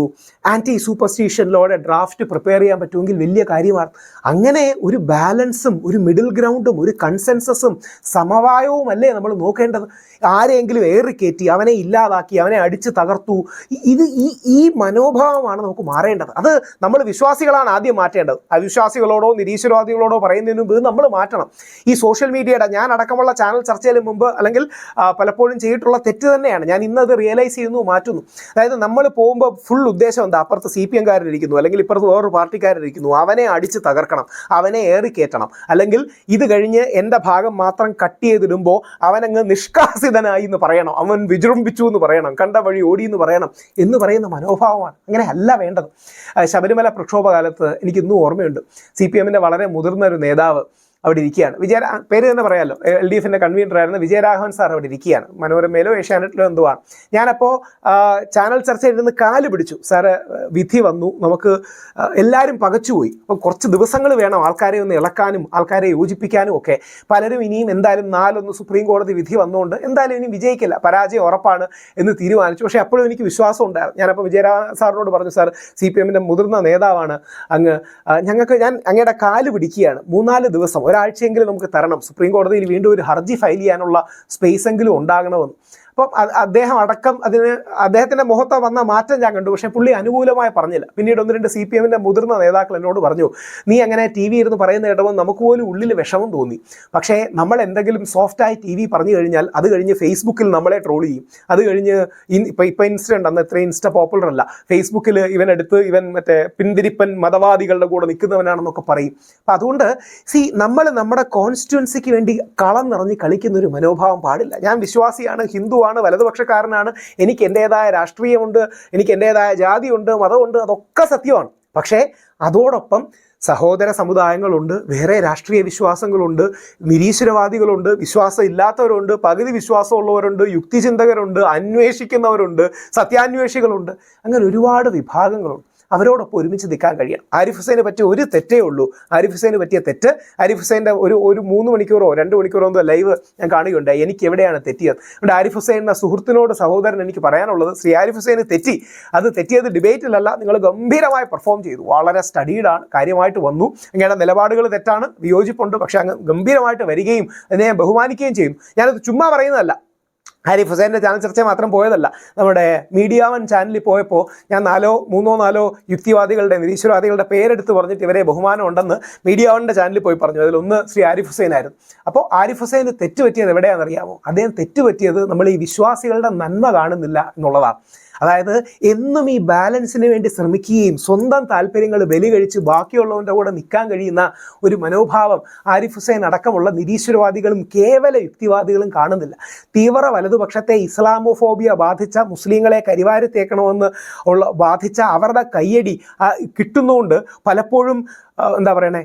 ആന്റി സൂപ്പർസ്റ്റീഷനിലൂടെ ഡ്രാഫ്റ്റ് പ്രിപ്പയർ ചെയ്യാൻ പറ്റുമെങ്കിൽ വലിയ കാര്യമാണ്. അങ്ങനെ ഒരു ബാലൻസും ഒരു മിഡിൽ ഗ്രൗണ്ടും ഒരു കൺസെൻസസും സമവായവും അല്ലേ നമ്മൾ നോക്കേണ്ടത്? ആരെയെങ്കിലും ഏറിക്കയറ്റി അവനെ ഇല്ലാതാക്കി അവനെ അടിച്ച് തകർത്തു ഇത് ഈ ഈ മനോഭാവമാണ് നമുക്ക് മാറേണ്ടത്. അത് നമ്മൾ വിശ്വാസികളാണ് ആദ്യം മാറ്റേണ്ടത്. അവിശ്വാസികളോടോ നിരീശ്വരവാദികളോടോ പറയുന്നതിന് മുമ്പ് നമ്മൾ മാറ്റണം. ഈ സോഷ്യൽ മീഡിയയുടെ ഞാൻ അടക്കമുള്ള ചാനൽ ചർച്ചയിൽ മുമ്പ് അല്ലെങ്കിൽ പലപ്പോഴും ചെയ്തിട്ടുള്ള തെറ്റ് തന്നെയാണ്. ഞാൻ ഇന്നത് റിയലൈസ് ചെയ്യുന്നു മാറ്റുന്നു. അതായത് നമ്മൾ പോകുമ്പോൾ ഫുൾ ഉദ്ദേശം എന്താ? അപ്പുറത്ത് സി പി എംകാരനിരിക്കുന്നു അല്ലെങ്കിൽ ഇപ്പുറത്ത് വേറൊരു പാർട്ടിക്കാരിരിക്കുന്നു അവനെ അടിച്ച് തകർക്കണം. അവനെ ഏറി കയറ്റണം. അല്ലെങ്കിൽ ഇത് കഴിഞ്ഞ് എന്റെ ഭാഗം മാത്രം കട്ട് ചെയ്തിടുമ്പോൾ അവനങ്ങ് നിഷ്കാസിതനായി എന്ന് പറയണം. അവൻ വിജൃംഭിച്ചു എന്ന് പറയണം. കണ്ട വഴി ഓടി എന്ന് പറയണം എന്ന് പറയുന്ന മനോഭാവമാണ്. അങ്ങനെ അല്ല വേണ്ടത് ശബരിമല പ്രക്ഷോഭകാലത്ത് എനിക്ക് ഇന്നും ഓർമ്മയുണ്ട്. സി പി എമ്മിന്റെ വളരെ മുതിർന്ന ഒരു നേതാവ് അവിടെ ഇരിക്കുകയാണ്. വിജയ പേര് തന്നെ പറയാമല്ലോ എൽ ഡി എഫിന്റെ കൺവീനറായിരുന്ന വിജയരാഘവൻ സാർ അവിടെ ഇരിക്കുകയാണ്. മനോരമയിലോ ഏഷ്യാനെറ്റിലോ എന്തോ ആണ്. ഞാനപ്പോൾ ചാനൽ ചർച്ചയിൽ ഇരുന്ന് കാൽ പിടിച്ചു. സാറ് വിധി വന്നു. നമുക്ക് എല്ലാവരും പകച്ചുപോയി അപ്പോൾ കുറച്ച് ദിവസങ്ങൾ വേണം ആൾക്കാരെ ഒന്ന് ഇളക്കാനും ആൾക്കാരെ യോജിപ്പിക്കാനും ഒക്കെ. പലരും ഇനിയും എന്തായാലും നാലൊന്ന് സുപ്രീം കോടതി വിധി വന്നുകൊണ്ട് എന്തായാലും ഇനി വിജയിക്കില്ല. പരാജയം ഉറപ്പാണ് എന്ന് തീരുമാനിച്ചു. പക്ഷേ അപ്പോഴും എനിക്ക് വിശ്വാസം ഉണ്ടായിരുന്നു. ഞാനപ്പോൾ വിജയരാ സാറിനോട് പറഞ്ഞു സാർ സി പി എമ്മിന്റെ മുതിർന്ന നേതാവാണ് അങ്ങ് ഞങ്ങൾക്ക് ഞാൻ അങ്ങയുടെ കാൽ പിടിക്കുകയാണ്. മൂന്നാൽ ദിവസം ഒരാഴ്ചയെങ്കിലും നമുക്ക് തരണം. സുപ്രീം കോടതിയിൽ വീണ്ടും ഒരു ഹർജി ഫയൽ ചെയ്യാനുള്ള സ്പേസ് എങ്കിലും ഉണ്ടാകണമെന്ന്. അപ്പം അദ്ദേഹം അടക്കം അതിന് അദ്ദേഹത്തിന്റെ മുഖത്ത് വന്ന മാറ്റം ഞാൻ കണ്ടു. പക്ഷേ പുള്ളി അനുകൂലമായി പറഞ്ഞില്ല. പിന്നീട് ഒന്ന് രണ്ട് സി പി എമ്മിന്റെ മുതിർന്ന നേതാക്കൾ എന്നോട് പറഞ്ഞു നീ അങ്ങനെ ടി വി ഇരുന്ന് പറയുന്ന കേട്ടപ്പോൾ നമുക്ക് പോലും ഉള്ളിൽ വിഷമം തോന്നി. പക്ഷേ നമ്മൾ എന്തെങ്കിലും സോഫ്റ്റായി ടി വി പറഞ്ഞു കഴിഞ്ഞാൽ അത് കഴിഞ്ഞ് ഫേസ്ബുക്കിൽ നമ്മളെ ട്രോൾ ചെയ്യും. അത് കഴിഞ്ഞ് ഇപ്പം ഇപ്പൊ ഇൻസ്റ്റന്റ് അന്ന് ഇത്രയും ഇൻസ്റ്റ പോപ്പുലർ അല്ല. ഫേസ്ബുക്കിൽ ഇവൻ എടുത്ത് ഇവൻ മറ്റേ പിന്തിരിപ്പൻ മതവാദികളുടെ കൂടെ നിൽക്കുന്നവനാണെന്നൊക്കെ പറയും. അപ്പം അതുകൊണ്ട് സി നമ്മൾ നമ്മുടെ കോൺസ്റ്റിറ്റ്യുവൻസിക്ക് വേണ്ടി കളം നിറഞ്ഞ് കളിക്കുന്ന ഒരു മനോഭാവം പാടില്ല. ഞാൻ വിശ്വാസിയാണ് ഹിന്ദുവാണ് വലതുപക്ഷക്കാരനാണ്. എനിക്ക് എന്റേതായ രാഷ്ട്രീയമുണ്ട് എനിക്ക് എന്റേതായ ജാതിയുണ്ട് മതമുണ്ട് അതൊക്കെ സത്യമാണ്. പക്ഷേ അതോടൊപ്പം സഹോദര സമുദായങ്ങളുണ്ട് വേറെ രാഷ്ട്രീയ വിശ്വാസങ്ങളുണ്ട് നിരീശ്വരവാദികളുണ്ട് വിശ്വാസം ഇല്ലാത്തവരുണ്ട് പകുതി വിശ്വാസമുള്ളവരുണ്ട് യുക്തിചിന്തകരുണ്ട് അന്വേഷിക്കുന്നവരുണ്ട് സത്യാന്വേഷികളുണ്ട്. അങ്ങനെ ഒരുപാട് വിഭാഗങ്ങളുണ്ട്. അവരോടൊപ്പം ഒരുമിച്ച് നിൽക്കാൻ കഴിയണം. ആരിഫ് ഹുസൈനെ പറ്റിയ ഒരു തെറ്റേ ഉള്ളൂ. ആരിഫ് ഹുസൈനെ പറ്റിയ തെറ്റ് ആരിഫ് ഹുസൈന്റെ ഒരു ഒരു മൂന്ന് മണിക്കൂറോ രണ്ട് മണിക്കൂറോ എന്തോ ലൈവ് ഞാൻ കാണുകയുണ്ടായി. എനിക്ക് എവിടെയാണ് തെറ്റിയത്? അതുകൊണ്ട് ആരിഫ് ഹുസൈൻ എന്ന സുഹൃത്തിനോട് സഹോദരൻ എനിക്ക് പറയാനുള്ളത് ശ്രീ ആരിഫ് ഹുസൈന് തെറ്റി. അത് തെറ്റിയത് ഡിബേറ്റിലല്ല നിങ്ങൾ ഗംഭീരമായി പെർഫോം ചെയ്തു. വളരെ സ്റ്റഡീഡാണ് കാര്യമായിട്ട് വന്നു. അങ്ങയുടെ നിലപാടുകൾ തെറ്റാണ് വിയോജിപ്പുണ്ട് പക്ഷേ അങ്ങ് ഗംഭീരമായിട്ട് വരികയും അതിനെ ബഹുമാനിക്കുകയും ചെയ്യും. ഞാനത് ചുമ്മാ പറയുന്നതല്ല. ആരിഫ് ഹുസൈന്റെ ചാനൽ ചർച്ച മാത്രം പോയതല്ല. നമ്മുടെ മീഡിയ വൺ ചാനലിൽ പോയപ്പോൾ ഞാൻ നാലോ മൂന്നോ നാലോ യുക്തിവാദികളുടെ നിരീശ്വരവാദികളുടെ പേരെടുത്ത് പറഞ്ഞിട്ട് ഇവരെ ബഹുമാനം ഉണ്ടെന്ന് മീഡിയ വണ്ണിന്റെ ചാനലിൽ പോയി പറഞ്ഞു. അതിലൊന്ന് ശ്രീ ആരിഫ് ഹുസൈൻ ആയിരുന്നു. അപ്പോൾ ആരിഫ് ഹുസൈന് തെറ്റുപറ്റിയത് എവിടെയാണെന്നറിയാമോ? അദ്ദേഹം തെറ്റുപറ്റിയത് നമ്മൾ ഈ വിശ്വാസികളുടെ നന്മ കാണുന്നില്ല എന്നുള്ളതാണ്. അതായത് എന്നും ഈ ബാലൻസിന് വേണ്ടി ശ്രമിക്കുകയും സ്വന്തം താല്പര്യങ്ങൾ ബലി കഴിച്ച് ബാക്കിയുള്ളവന്റെ കൂടെ നിൽക്കാൻ കഴിയുന്ന ഒരു മനോഭാവം ആരിഫ് ഹുസൈൻ അടക്കമുള്ള നിരീശ്വരവാദികളും കേവല യുക്തിവാദികളും കാണുന്നില്ല. തീവ്ര വലതുപക്ഷത്തെ ഇസ്ലാമോഫോബിയ ബാധിച്ച മുസ്ലിങ്ങളെ കരിവാരിത്തേക്കണമെന്ന് ഉള്ള ബാധിച്ച അവരുടെ കയ്യടി കിട്ടുന്നതുകൊണ്ട് പലപ്പോഴും എന്താ പറയണേ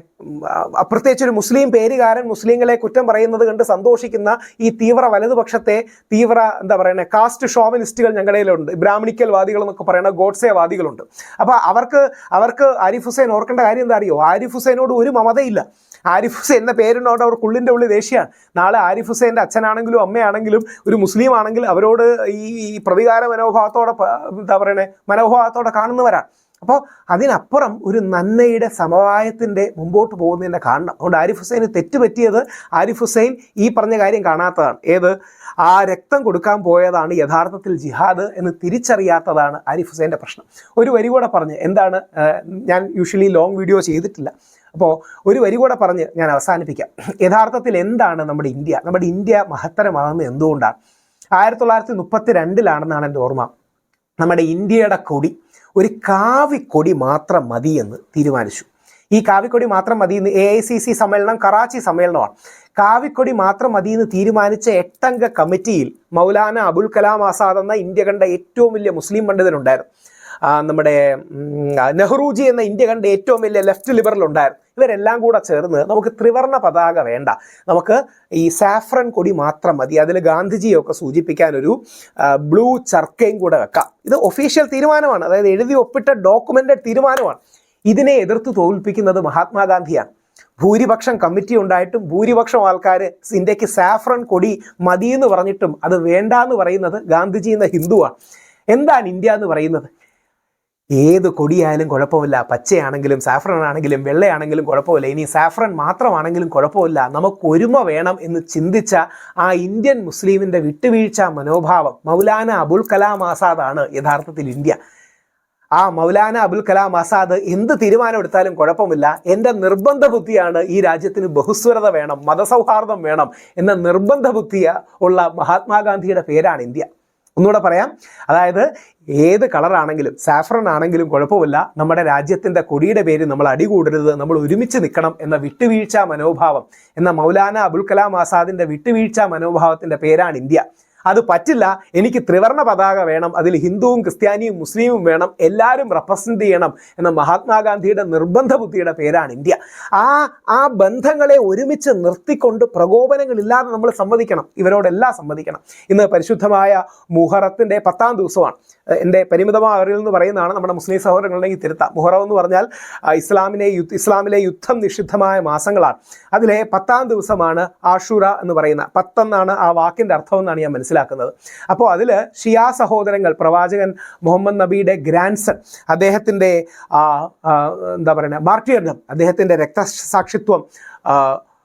പ്രത്യേകിച്ച് ഒരു മുസ്ലിം പേരുകാരൻ മുസ്ലിങ്ങളെ കുറ്റം പറയുന്നത് കണ്ട് സന്തോഷിക്കുന്ന ഈ തീവ്ര വലതുപക്ഷത്തെ തീവ്ര എന്താ പറയണേ കാസ്റ്റ് ഷോവനിസ്റ്റുകൾ ഞങ്ങളുടെയിലുണ്ട് ബ്രാഹ്മണിക്കൽ വാദികൾ എന്നൊക്കെ പറയുന്ന ഗോഡ്സെ വാദികളുണ്ട് അപ്പോൾ അവർക്ക് അവർക്ക് ആരിഫ് ഹുസൈൻ ഓർക്കേണ്ട കാര്യം എന്താ അറിയോ? ആരിഫ് ഹുസൈനോട് ഒരു മമതയില്ല. ആരിഫ് ഹുസൈൻ എന്ന പേരിനോട് അവർ ഉള്ളിന്റെ ഉള്ളിൽ ദേഷ്യമാണ് നാളെ ആരിഫ് ഹുസൈന്റെ അച്ഛനാണെങ്കിലും അമ്മയാണെങ്കിലും ഒരു മുസ്ലിം ആണെങ്കിലും അവരോട് ഈ ഈ പ്രതികാര മനോഭാവത്തോടെ എന്താ പറയണേ? മനോഭാവത്തോടെ കാണുന്നവരാണ്. അപ്പോൾ അതിനപ്പുറം ഒരു നന്മയുടെ സമവായത്തിന്റെ മുമ്പോട്ട് പോകുന്നതിന്റെ കാരണം. അതുകൊണ്ട് ആരിഫ് ഹുസൈന് തെറ്റുപറ്റിയത് ആരിഫ് ഹുസൈൻ ഈ പറഞ്ഞ കാര്യം കാണാത്തതാണ്. ഏത്? ആ രക്തം കൊടുക്കാൻ പോയതാണ് യഥാർത്ഥത്തിൽ ജിഹാദ് എന്ന് തിരിച്ചറിയാത്തതാണ് ആരിഫ് ഹുസൈന്റെ പ്രശ്നം. ഒരു വരി കൂടെ പറഞ്ഞ് എന്താണ് ഞാൻ യൂഷ്വലി ലോങ് വീഡിയോ ചെയ്തിട്ടില്ല. അപ്പോൾ ഒരു വരി കൂടെ പറഞ്ഞ് ഞാൻ അവസാനിപ്പിക്കാം. യഥാർത്ഥത്തിൽ എന്താണ് നമ്മുടെ ഇന്ത്യ? നമ്മുടെ ഇന്ത്യ മഹത്തരമാകുന്നത് എന്തുകൊണ്ടാണ്? ആയിരത്തി തൊള്ളായിരത്തി മുപ്പത്തി രണ്ടിലാണെന്നാണ് എന്റെ ഓർമ്മ. നമ്മുടെ ഇന്ത്യയുടെ കൊടി ഒരു കാവിക്കൊടി മാത്രം മതി എന്ന് തീരുമാനിച്ചു. ഈ കാവിക്കൊടി മാത്രം മതി എന്ന് എ ഐ സി സി സമ്മേളനം കറാച്ചി സമ്മേളനമാണ്. കാവിക്കൊടി മാത്രം മതി എന്ന് തീരുമാനിച്ച എട്ടംഗ കമ്മിറ്റിയിൽ മൗലാന അബുൽ കലാം ആസാദ് എന്ന ഇന്ത്യ കണ്ട ഏറ്റവും വലിയ മുസ്ലിം പണ്ഡിതനുണ്ടായിരുന്നു നമ്മുടെ നെഹ്റുജി എന്ന ഇന്ത്യ കണ്ട ഏറ്റവും വലിയ ലെഫ്റ്റ് ലിബറൽ ഉണ്ടായിരുന്നു. ഇവരെല്ലാം കൂടെ ചേർന്ന് നമുക്ക് ത്രിവർണ പതാക വേണ്ട. നമുക്ക് ഈ സാഫ്രൻ കൊടി മാത്രം മതി. അതിൽ ഗാന്ധിജിയൊക്കെ സൂചിപ്പിക്കാൻ ഒരു ബ്ലൂ ചർക്കയും കൂടെ വെക്കാം. ഇത് ഒഫീഷ്യൽ തീരുമാനമാണ്. അതായത് എഴുതി ഒപ്പിട്ട ഡോക്യുമെന്റഡ് തീരുമാനമാണ്. ഇതിനെ എതിർത്ത് തോൽപ്പിക്കുന്നത് മഹാത്മാഗാന്ധിയാണ്. ഭൂരിപക്ഷം കമ്മിറ്റി ഉണ്ടായിട്ടും ഭൂരിപക്ഷം ആൾക്കാർ ഇന്ത്യയ്ക്ക് സാഫ്രൻ കൊടി മതി എന്ന് പറഞ്ഞിട്ടും അത് വേണ്ട എന്ന് പറയുന്നത് ഗാന്ധിജി എന്ന ഹിന്ദുവാണ് എന്താണ് ഇന്ത്യ എന്ന് പറയുന്നത്? ഏത് കൊടിയായാലും കുഴപ്പമില്ല. പച്ചയാണെങ്കിലും സാഫ്രൻ ആണെങ്കിലും വെള്ളയാണെങ്കിലും കുഴപ്പമില്ല. ഇനി സാഫ്രൻ മാത്രമാണെങ്കിലും കുഴപ്പമില്ല. നമുക്ക് ഒരുമ വേണം എന്ന് ചിന്തിച്ച ആ ഇന്ത്യൻ മുസ്ലിമിന്റെ വിട്ടുവീഴ്ച മനോഭാവം മൗലാന അബുൽ കലാം ആസാദാണ് യഥാർത്ഥത്തിൽ ഇന്ത്യ. ആ മൗലാന അബുൽ കലാം ആസാദ് എന്ത് തീരുമാനമെടുത്താലും കുഴപ്പമില്ല. എന്റെ നിർബന്ധ ബുദ്ധിയാണ് ഈ രാജ്യത്തിന് ബഹുസ്വരത വേണം മതസൗഹാർദ്ദം വേണം എന്ന നിർബന്ധ ബുദ്ധിയ ഉള്ള മഹാത്മാഗാന്ധിയുടെ പേരാണ് ഇന്ത്യ. ഒന്നുകൂടെ പറയാം. അതായത് ഏത് കളറാണെങ്കിലും സാഫ്രൺ ആണെങ്കിലും കുഴപ്പമില്ല. നമ്മുടെ രാജ്യത്തിന്റെ കൊടിയുടെ പേര് നമ്മൾ അടികൂടരുത് നമ്മൾ ഒരുമിച്ച് നിൽക്കണം എന്ന വിട്ടുവീഴ്ച മനോഭാവം. എന്ന മൗലാന അബുൽ കലാം ആസാദിന്റെ വിട്ടുവീഴ്ച മനോഭാവത്തിന്റെ പേരാണ് ഇന്ത്യ. അത് പറ്റില്ല. എനിക്ക് ത്രിവർണ പതാക വേണം. അതിൽ ഹിന്ദുവും ക്രിസ്ത്യാനിയും മുസ്ലിമും വേണം. എല്ലാവരും റെപ്രസെന്റ് ചെയ്യണം എന്ന മഹാത്മാഗാന്ധിയുടെ നിർബന്ധ ബുദ്ധിയുടെ പേരാണ് ഇന്ത്യ. ആ ആ ബന്ധങ്ങളെ ഒരുമിച്ച് നിർത്തിക്കൊണ്ട് പ്രകോപനങ്ങളില്ലാതെ നമ്മൾ സമ്മതിക്കണം. ഇവരോടെല്ലാം സമ്മതിക്കണം. ഇന്ന് പരിശുദ്ധമായ മുഹറത്തിന്റെ പത്താം ദിവസമാണ്. എന്റെ പരിമിതമായ അറിവിൽ എന്ന് പറയുന്നതാണ് നമ്മുടെ മുസ്ലിം സഹോദരങ്ങളുണ്ടെങ്കിൽ തിരുത്താം. മുഹറം എന്ന് പറഞ്ഞാൽ ഇസ്ലാമിനെ യുദ്ധ ഇസ്ലാമിലെ യുദ്ധം നിഷിദ്ധമായ മാസങ്ങളാണ്. അതിലെ പത്താം ദിവസമാണ് ആഷൂറ എന്ന് പറയുന്ന പത്തെന്നാണ് ആ വാക്കിന്റെ അർത്ഥം എന്നാണ് ഞാൻ മനസ്സിലാക്കുന്നത്. അപ്പോൾ അതിൽ ഷിയാ സഹോദരങ്ങൾ പ്രവാചകൻ മുഹമ്മദ് നബിയുടെ ഗ്രാൻഡ്സൺ അദ്ദേഹത്തിന്റെ എന്താ പറയുക മാർട്ടിയർഡം അദ്ദേഹത്തിന്റെ രക്തസാക്ഷിത്വം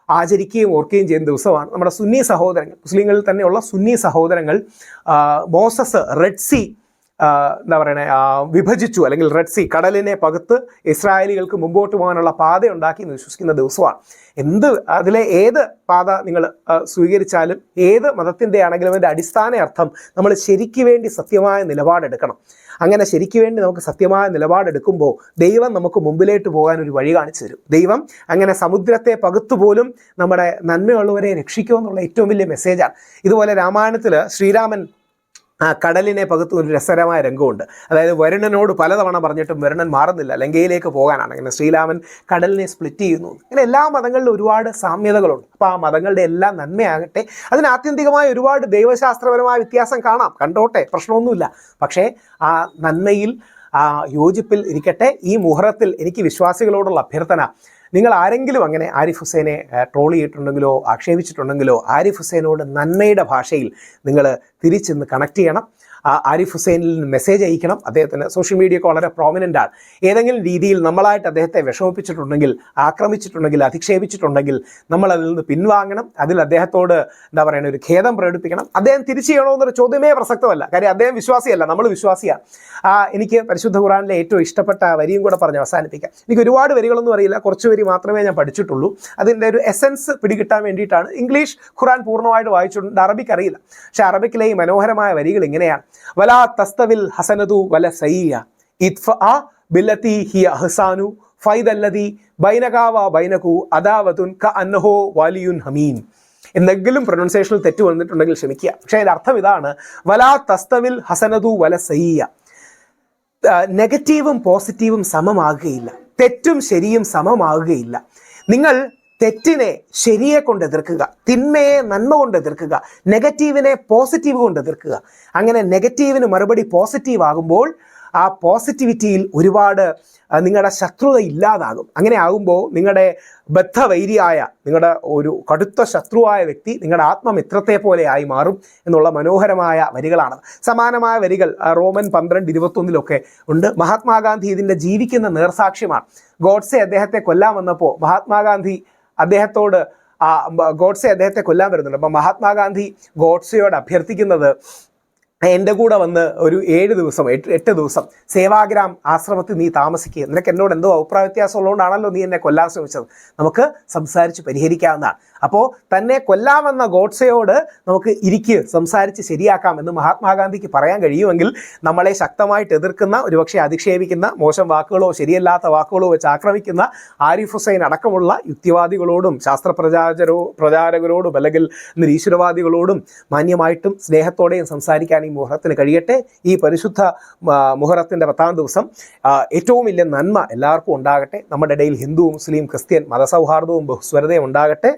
ആചരിക്കുകയും ഓർക്കുകയും ചെയ്യുന്ന ദിവസമാണ്. നമ്മുടെ സുന്നി സഹോദരങ്ങൾ മുസ്ലിങ്ങളിൽ തന്നെയുള്ള സുന്നി സഹോദരങ്ങൾ മോസസ് റെഡ് സി ആ, എന്താ പറയണേ വിഭജിച്ചു അല്ലെങ്കിൽ റെഡ് സി കടലിനെ പകുത്ത് ഇസ്രായേലികൾക്ക് മുമ്പോട്ട് പോകാനുള്ള പാത ഉണ്ടാക്കി എന്ന് വിശ്വസിക്കുന്ന ദിവസമാണ്. എന്ത് അതിലെ ഏത് പാത നിങ്ങൾ സ്വീകരിച്ചാലും ഏത് മതത്തിന്റെ ആണെങ്കിലും അതിന്റെ അടിസ്ഥാന അർത്ഥം നമ്മൾ ശരിക്ക് വേണ്ടി സത്യമായ നിലപാടെടുക്കണം. അങ്ങനെ ശരിക്ക് വേണ്ടി നമുക്ക് സത്യമായ നിലപാടെടുക്കുമ്പോൾ ദൈവം നമുക്ക് മുമ്പിലേക്ക് പോകാൻ ഒരു വഴി കാണിച്ചു തരും. ദൈവം അങ്ങനെ സമുദ്രത്തെ പകുത്തുപോലും നമ്മുടെ നന്മയുള്ളവരെ രക്ഷിക്കുമെന്നുള്ള ഏറ്റവും വലിയ മെസ്സേജാണ് ഇതുപോലെ രാമായണത്തിൽ ശ്രീരാമൻ ആ കടലിനെ പകുത്ത് ഒരു രസകരമായ രംഗമുണ്ട്. അതായത് വരുണനോട് പലതവണ പറഞ്ഞിട്ടും വരുണൻ മാറുന്നില്ല. ലങ്കയിലേക്ക് പോകാനാണ്. ഇങ്ങനെ ശ്രീരാമൻ കടലിനെ സ്പ്ലിറ്റ് ചെയ്യുന്നു. ഇങ്ങനെ എല്ലാ മതങ്ങളിലും ഒരുപാട് സാമ്യതകളുണ്ട്. അപ്പോൾ ആ മതങ്ങളുടെ എല്ലാം നന്മയാകട്ടെ. അതിന് ആത്യന്തികമായ ഒരുപാട് ദൈവശാസ്ത്രപരമായ വ്യത്യാസം കാണാം. കണ്ടോട്ടെ? പ്രശ്നമൊന്നുമില്ല. പക്ഷേ ആ നന്മയിൽ യോജിപ്പിൽ ഇരിക്കട്ടെ. ഈ മുഹറത്തിൽ എനിക്ക് വിശ്വാസികളോടുള്ള അഭ്യർത്ഥന. നിങ്ങൾ ആരെങ്കിലും അങ്ങനെ ആരിഫ് ഹുസൈനെ ട്രോൾ ചെയ്തിട്ടുണ്ടെങ്കിലോ ആക്ഷേപിച്ചിട്ടുണ്ടെങ്കിലോ ആരിഫ് ഹുസൈനോട് നന്മയുടെ ഭാഷയിൽ നിങ്ങൾ തിരിച്ചെന്ന് കണക്ട് ചെയ്യണം. ആരിഫ് ഹുസൈനിൽ നിന്ന് മെസ്സേജ് അയക്കണം. അദ്ദേഹത്തിന് സോഷ്യൽ മീഡിയ ഒക്കെ വളരെ പ്രോമിനന്റ് ആണ്. ഏതെങ്കിലും രീതിയിൽ നമ്മളായിട്ട് അദ്ദേഹത്തെ വിഷമിപ്പിച്ചിട്ടുണ്ടെങ്കിൽ ആക്രമിച്ചിട്ടുണ്ടെങ്കിൽ അധിക്ഷേപിച്ചിട്ടുണ്ടെങ്കിൽ നമ്മൾ അതിൽ നിന്ന് പിൻവാങ്ങണം. അതിൽ അദ്ദേഹത്തോട് എന്താ പറയുക ഒരു ഖേദം പ്രകടിപ്പിക്കണം. അദ്ദേഹം തിരിച്ചു ചെയ്യണമെന്നൊരു ചോദ്യമേ പ്രസക്തമല്ല. കാര്യം അദ്ദേഹം വിശ്വാസിയല്ല നമ്മൾ വിശ്വാസിയാണ്. എനിക്ക് പരിശുദ്ധ ഖുറാനിലെ ഏറ്റവും ഇഷ്ടപ്പെട്ട വരിയും കൂടെ പറഞ്ഞ് അവസാനിപ്പിക്കാം. എനിക്ക് ഒരുപാട് വരികളൊന്നും അറിയില്ല. കുറച്ച് വരി മാത്രമേ ഞാൻ പഠിച്ചിട്ടുള്ളൂ. അതിന്റെ ഒരു എസൻസ് പിടികിട്ടാൻ വേണ്ടിയിട്ടാണ്. ഇംഗ്ലീഷ് ഖുറാൻ പൂർണമായിട്ട് വായിച്ചിട്ടുണ്ട്. അറബിക്ക് അറിയില്ല. പക്ഷേ അറബിക്കിലെ ഈ മനോഹരമായ വരികൾ ഇങ്ങനെയാണ്. വലാ തസ്തവിൽ ഹസനതു വല സയ്യ. ഇത്ഫ ബില്ലത്തി ഹിയ അഹ്സാനു. ഫൈദല്ലതി ബൈനകാവ ബൈനകു അദാവതുൻ ക അന്നഹോ വാലിയുൻ ഹമീൻ. എന്തെങ്കിലും പ്രൊനൗൺസിയേഷനിൽ തെറ്റ് വന്നിട്ടുണ്ടെങ്കിൽ ക്ഷമിക്കുക. പക്ഷേ അതിന്റെ അർത്ഥം ഇതാണ്. വലാ തസ്തവിൽ ഹസനതു വല സയ്യ. നെഗറ്റീവും പോസിറ്റീവും സമമാകുകയില്ല. തെറ്റും ശരിയും സമമാകുകയില്ല. നിങ്ങൾ തെറ്റിനെ ശരിയെ കൊണ്ട് എതിർക്കുക തിന്മയെ നന്മ കൊണ്ട് എതിർക്കുക നെഗറ്റീവിനെ പോസിറ്റീവ് കൊണ്ട് എതിർക്കുക. അങ്ങനെ നെഗറ്റീവിന് മറുപടി പോസിറ്റീവ് ആകുമ്പോൾ ആ പോസിറ്റിവിറ്റിയിൽ ഒരുപാട് നിങ്ങളുടെ ശത്രുത ഇല്ലാതാകും. അങ്ങനെ ആകുമ്പോൾ നിങ്ങളുടെ ബദ്ധവൈരിയായ നിങ്ങളുടെ ഒരു കടുത്ത ശത്രുവായ വ്യക്തി നിങ്ങളുടെ ആത്മമിത്രത്തെ പോലെ ആയി മാറും എന്നുള്ള മനോഹരമായ വരികളാണ്. സമാനമായ വരികൾ റോമൻ പന്ത്രണ്ട് ഇരുപത്തൊന്നിലൊക്കെ ഉണ്ട്. മഹാത്മാഗാന്ധി ഇതിന്റെ ജീവിക്കുന്ന നേർസാക്ഷ്യമാണ്. ഗോഡ്സെ അദ്ദേഹത്തെ കൊല്ലാൻ വന്നപ്പോൾ മഹാത്മാഗാന്ധി അദ്ദേഹത്തോട് ഗോഡ്സെ അദ്ദേഹത്തെ കൊല്ലാൻ വരുന്നുണ്ട്. അപ്പം മഹാത്മാഗാന്ധി ഗോഡ്സെയോട് അഭ്യർത്ഥിക്കുന്നത് എന്റെ കൂടെ വന്ന് ഒരു ഏഴ് ദിവസം എട്ട് എട്ട് ദിവസം സേവാഗ്രാം ആശ്രമത്തിൽ നീ താമസിക്കുക. നിനക്ക് എന്നോട് എന്തോ അഭിപ്രായ വ്യത്യാസം ഉള്ളതുകൊണ്ടാണല്ലോ നീ എന്നെ കൊല്ലാൻ ശ്രമിച്ചത്. നമുക്ക് സംസാരിച്ച് പരിഹരിക്കാവുന്നതാണ്. അപ്പോൾ തന്നെ കൊല്ലാമെന്ന ഗോഡ്സയോട് നമുക്ക് ഇരിക്ക് സംസാരിച്ച് ശരിയാക്കാം എന്ന് മഹാത്മാഗാന്ധിക്ക് പറയാൻ കഴിയുമെങ്കിൽ നമ്മളെ ശക്തമായിട്ട് എതിർക്കുന്ന ഒരുപക്ഷെ അധിക്ഷേപിക്കുന്ന മോശം വാക്കുകളോ ശരിയല്ലാത്ത വാക്കുകളോ വെച്ച് ആക്രമിക്കുന്ന ആരിഫ് ഹുസൈൻ അടക്കമുള്ള യുക്തിവാദികളോടും ശാസ്ത്ര പ്രചാരോ പ്രചാരകരോടും അല്ലെങ്കിൽ നിരീശ്വരവാദികളോടും മാന്യമായിട്ടും സ്നേഹത്തോടെയും സംസാരിക്കാൻ ഈ മുഹറത്തിന് കഴിയട്ടെ. ഈ പരിശുദ്ധ മുഹറത്തിന്റെ പത്താം ദിവസം ഏറ്റവും വലിയ നന്മ എല്ലാവർക്കും ഉണ്ടാകട്ടെ. നമ്മുടെ ഇടയിൽ ഹിന്ദു മുസ്ലിം ക്രിസ്ത്യൻ മതസൗഹാർദ്ദവും ബഹുസ്വരതയും ഉണ്ടാകട്ടെ.